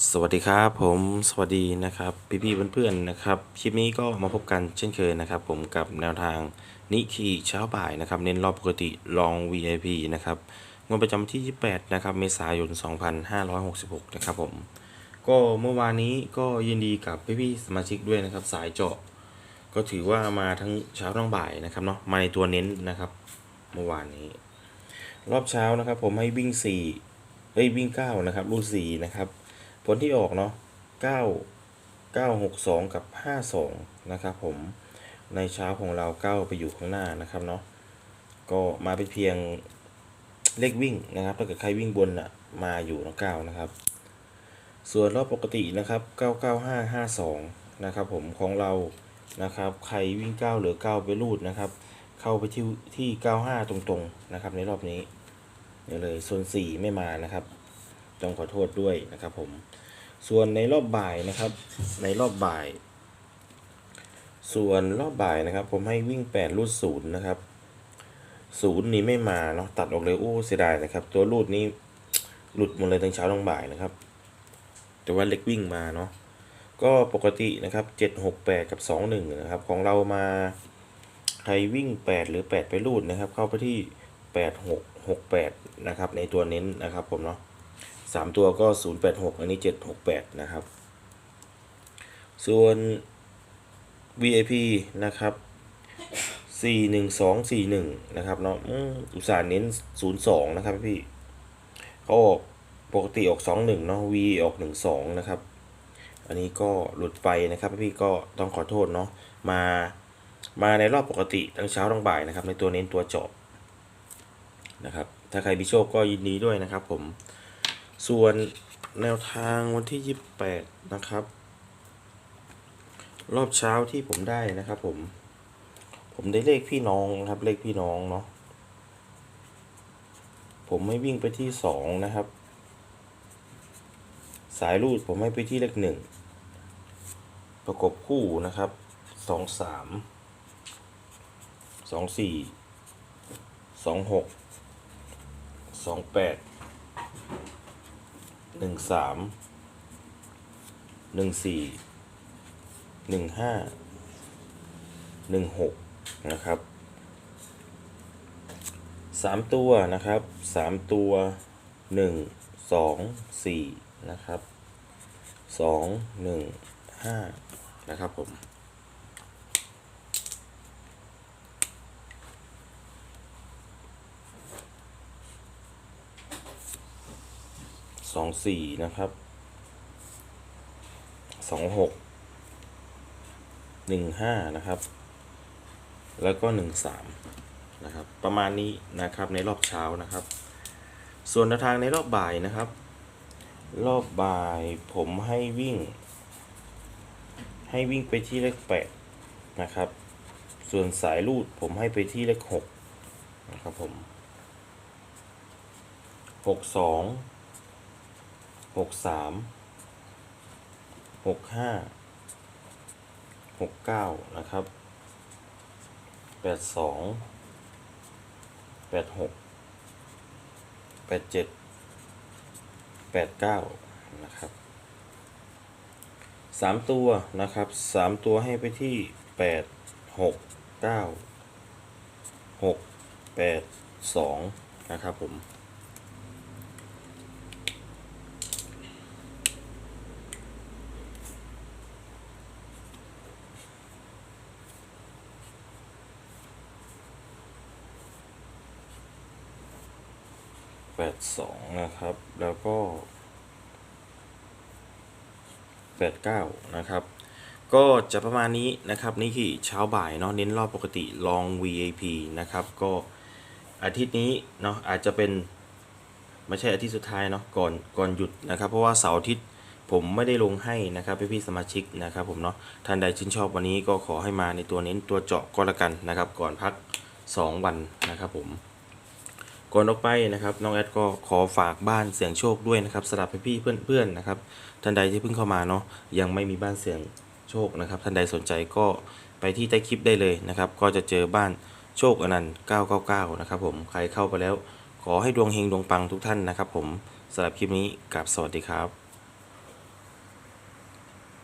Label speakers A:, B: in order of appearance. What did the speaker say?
A: สวัสดีครับผมสวัสดีนะครับพี่ๆเพื่อนๆนะครับคลิปนี้ก็มาพบกันเช่นเคยนะครับ ผมกับแนวทางนิคีเช้าบ่ายนะครับ เน้นรอบปกติลอง VIP นะครับงวดประจำที่ 28 นะครับ เมษายน 2566 นะครับผม ก็เมื่อวานนี้ก็ยินดีกับพี่ๆสมาชิกด้วยนะครับ สายเจาะ ก็ถือว่ามาทั้งเช้าทั้งบ่ายนะครับเนาะมาในตัวเน้นนะครับ เมื่อวานนี้ รอบเช้านะครับ ผมให้วิ่ง4เอ้ยวิ่ง9นะครับรูด4นะครับ ผลที่ออกเนาะ9 9 6 2 กับ 5 2 นะครับผมในเช้าของเรา9ไปอยู่ข้างหน้านะครับเนาะก็มาเป็นเพียงเลขวิ่งนะครับถ้าเกิดใครวิ่งบนอะมาอยู่เนาะ9นะครับ ส่วนรอบปกตินะครับ99552นะครับผมของเรานะครับ ใครวิ่ง9หรือ9ไปรูดนะครับ เข้าไปที่ที่95ตรงๆนะครับในรอบนี้เนี่เลยโซน4ไม่มานะครับ ต้องขอโทษด้วยนะครับผมส่วนในรอบบ่ายนะครับ ในรอบบ่าย ส่วนรอบบ่ายนะครับ ผมให้วิ่ง8รูดศูนย์นะครับศูนย์นี้ไม่มาเนาะตัดออกเลยโอ้เสียดายนะครับ ตัวรูดนี้หลุดหมดเลยทั้งเช้าทั้งบ่ายนะครับ แต่ว่าเล็กวิ่งมาเนาะก็ปกตินะครับ7 6 8กับ2 1นะครับ ของเรามาใครวิ่ง8หรือ8ไปรูดนะครับ เข้าไปที่8 6 6 8นะครับ ในตัวเน้นนะครับผมเนาะ สามตัวก็ศูนย์แปดหกอันนี้เจ็ดหกแปดนะครับ ส่วน VIP นะครับสี่หนึ่งสองสี่หนึ่งนะครับเนาะอุตสาห์เน้นศูนย์สองนะครับพี่เขาออกปกติออกสองหนึ่งเนาะ V ออกหนึ่งสองนะครับ อันนี้ก็หลุดไปนะครับพี่ก็ต้องขอโทษเนาะมามาในรอบปกติทั้งเช้าทั้งบ่ายนะครับ ในตัวเน้นตัวจาะนะครับ ถ้าใครมีโชคก็ยินดีด้วยนะครับผม ส่วนแนวทางวันที่ 28 นะครับ รอบเช้าที่ผมได้นะครับ ผม ผมได้เลขพี่น้องนะครับ เลขพี่น้องเนาะผมไม่วิ่งไปที่สองนะครับ สายรูดผมให้ไปที่เลขหนึ่งประกบคู่นะครับสองสามสองสี่สองหกสองแปด หนึ่งสามหนึ่งสี่หนึ่งห้าหนึ่งหกนะครับสามตัวนะครับสามตัวหนึ่งสองสี่นะครับสองหนึ่งห้านะครับผม สองสี่นะครับสองหกหนึ่งห้านะครับ แล้วก็หนึ่งสามนะครับ ประมาณนี้นะครับในรอบเช้านะครับ ส่วนทางในรอบบ่ายนะครับ รอบบ่ายผมให้วิ่ง ให้วิ่งไปที่เลขแปดนะครับ ส่วนสายลูดผมให้ไปที่เลขหกนะครับผมหกสอง หกสามหกห้าหกเก้านะครับแปดสองแปดหกแปดเจ็ดแปดเก้านะครับสามตัวนะครับสามตัวให้ไปที่แปดหกเก้าหกแปดสองนะครับผม แปดสองนะครับ แล้วก็แปดเก้านะครับ ก็จะประมาณนี้นะครับนี่คือเช้าบ่ายเนาะเน้นรอบปกติลอง VIP นะครับ ก็อาทิตย์นี้เนาะอาจจะเป็นไม่ใช่อาทิตย์สุดท้ายเนาะก่อนก่อนหยุดนะครับ เพราะว่าเสาร์อาทิตย์ผมไม่ได้ลงให้นะครับพี่พี่สมาชิกนะครับผมเนาะท่านใดชื่นชอบวันนี้ก็ขอให้มาในตัวเน้นตัวเจาะก็แล้วกันนะครับ ก่อนพัก 2 วันนะครับผม ก่อนออกไปนะครับน้องแอดก็ขอฝากบ้านเสียงโชคด้วยนะครับสำหรับพี่เพื่อนๆนะครับท่านใดที่เพิ่งเข้ามาเนาะยังไม่มีบ้านเสียงโชคนะครับ ท่านใดสนใจก็ไปที่ใต้คลิปได้เลยนะครับ ก็จะเจอบ้านโชคอนันต์999 นะครับผมใครเข้าไปแล้ว ขอให้ดวงเฮงดวงปังทุกท่านนะครับผมสำหรับคลิปนี้กับสวัสดีครับ